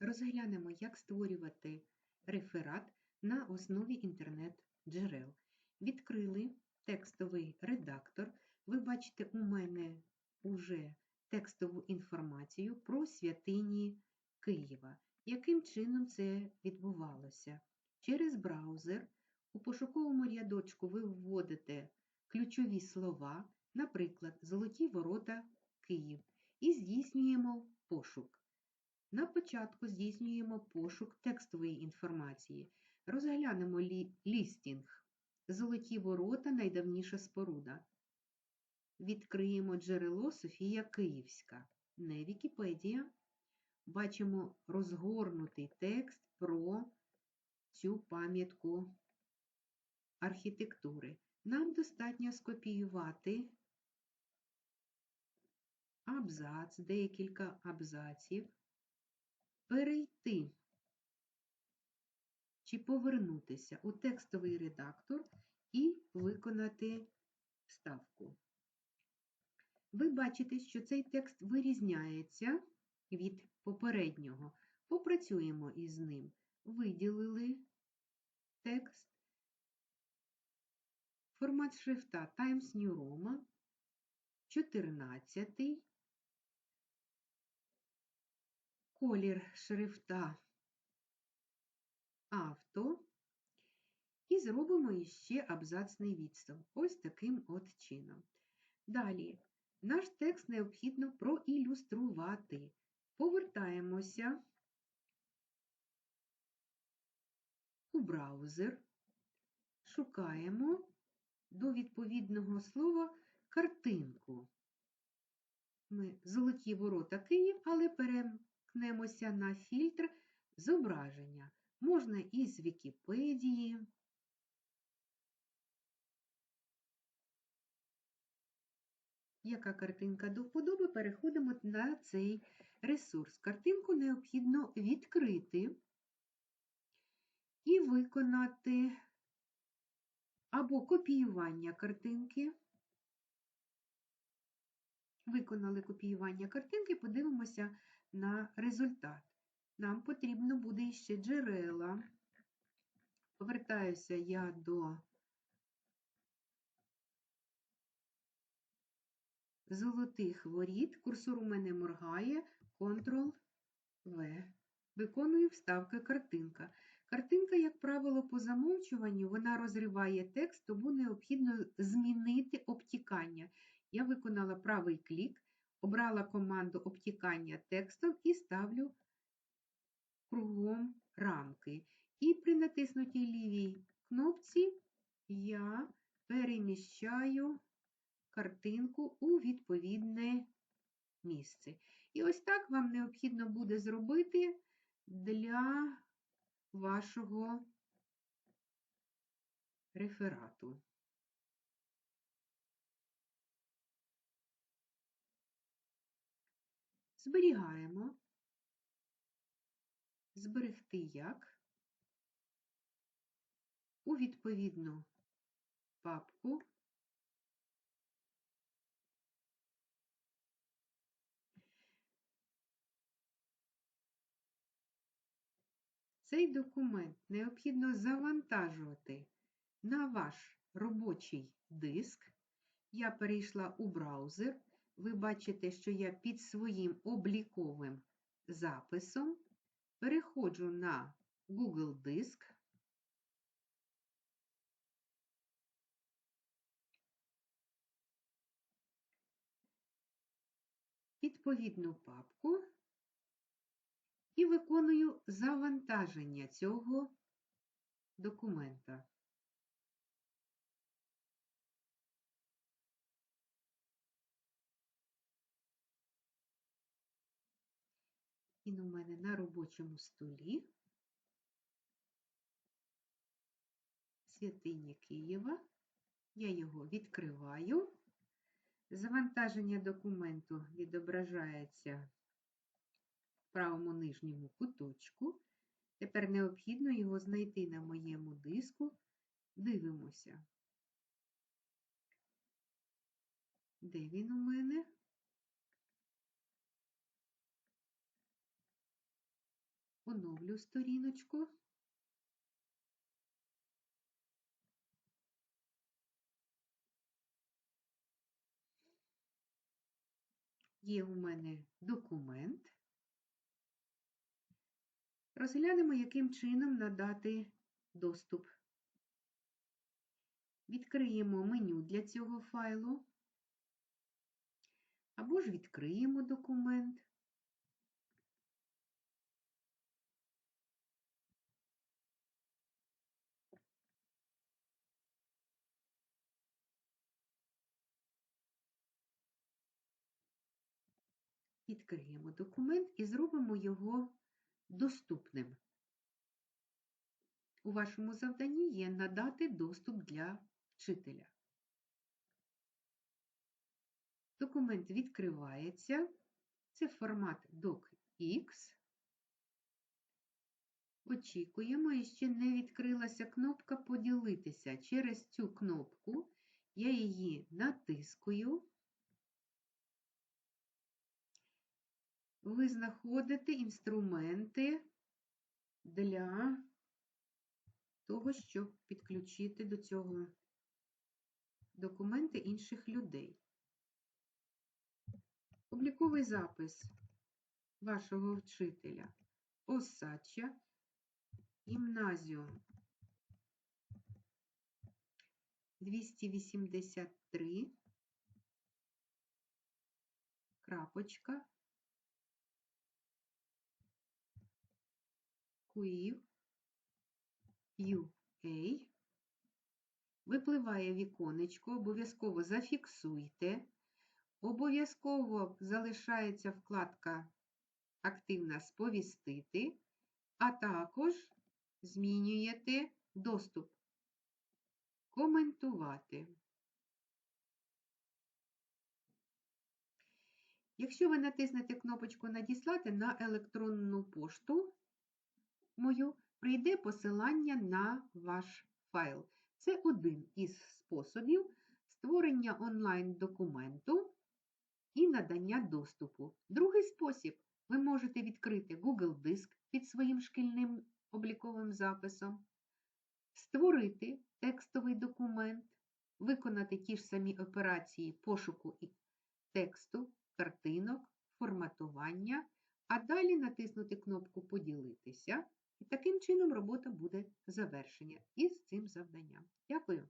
Розглянемо, як створювати реферат на основі інтернет-джерел. Відкрили текстовий редактор. Ви бачите, у мене вже текстову інформацію про святині Києва. Яким чином це відбувалося? Через браузер у пошуковому рядочку ви вводите ключові слова, наприклад, Золоті ворота Київ, і здійснюємо пошук. На початку здійснюємо пошук текстової інформації. Розглянемо лі... лістінг. Золоті ворота найдавніша споруда. Відкриємо джерело Софія Київська. Не Вікіпедія. Бачимо розгорнутий текст про цю пам'ятку архітектури. Нам достатньо скопіювати абзац, декілька абзаців, перейти чи повернутися у текстовий редактор і виконати вставку. Ви бачите, що цей текст вирізняється від попереднього. Попрацюємо із ним. Виділили текст. Формат шрифта Times New Roman 14. Колір шрифта авто. І зробимо іще абзацний відстав. Ось таким от чином. Далі, наш текст необхідно проілюструвати. Повертаємося у браузер, шукаємо до відповідного слова картинку. Ми золоті ворота Київ, але перемкнемося на фільтр зображення. Можна із Вікіпедії. Яка картинка до вподоби, переходимо на цей ресурс. Картинку необхідно відкрити і виконати або копіювання картинки. Виконали копіювання картинки, подивимося на результат. Нам потрібно буде ще джерела. Повертаюся я до золотих воріт. Курсор у мене моргає, Ctrl-V. Виконую вставки картинка. Картинка, як правило, по замовчуванню, вона розриває текст, тому необхідно змінити обтікання. Я виконала правий клік, обрала команду обтікання текстом і ставлю кругом рамки. І при натиснутій лівій кнопці я переміщаю картинку у відповідне місце. І ось так вам необхідно буде зробити для вашого реферату. Зберігаємо. Зберегти як у відповідну папку. Цей документ необхідно завантажувати на ваш робочий диск. Я перейшла у браузер. Ви бачите, що я під своїм обліковим записом переходжу на Google Диск. Відповідну папку і виконую завантаження цього документа. Він у мене на робочому столі святині Києва. Я його відкриваю. Завантаження документу відображається в правому нижньому куточку. Тепер необхідно його знайти на моєму диску. Дивимося. Де він у мене? Оновлю сторіночку. Є у мене документ. Розглянемо, яким чином надати доступ. Відкриємо меню для цього файлу. Або ж відкриємо документ. Відкриємо документ і зробимо його доступним. У вашому завданні є надати доступ для вчителя. Документ відкривається. Це формат DocX. Очікуємо, і ще не відкрилася кнопка Поділитися. Через цю кнопку я її натискую. Ви знаходите інструменти для того, щоб підключити до цього документи інших людей. Обліковий запис вашого вчителя. Осадча, гімназіум. 283, крапочка, Куїв, UA. Випливає віконечко, обов'язково зафіксуйте. Обов'язково залишається вкладка Активна сповістити, а також змінюєте доступ. Коментувати. Якщо ви натиснете кнопочку Надіслати на електронну пошту мою, прийде посилання на ваш файл. Це один із способів створення онлайн-документу і надання доступу. Другий спосіб ви можете відкрити Google Диск під своїм шкільним обліковим записом, створити текстовий документ, виконати ті ж самі операції пошуку тексту, картинок, форматування, а далі натиснути кнопку Поділитися. І таким чином робота буде завершена із цим завданням. Дякую!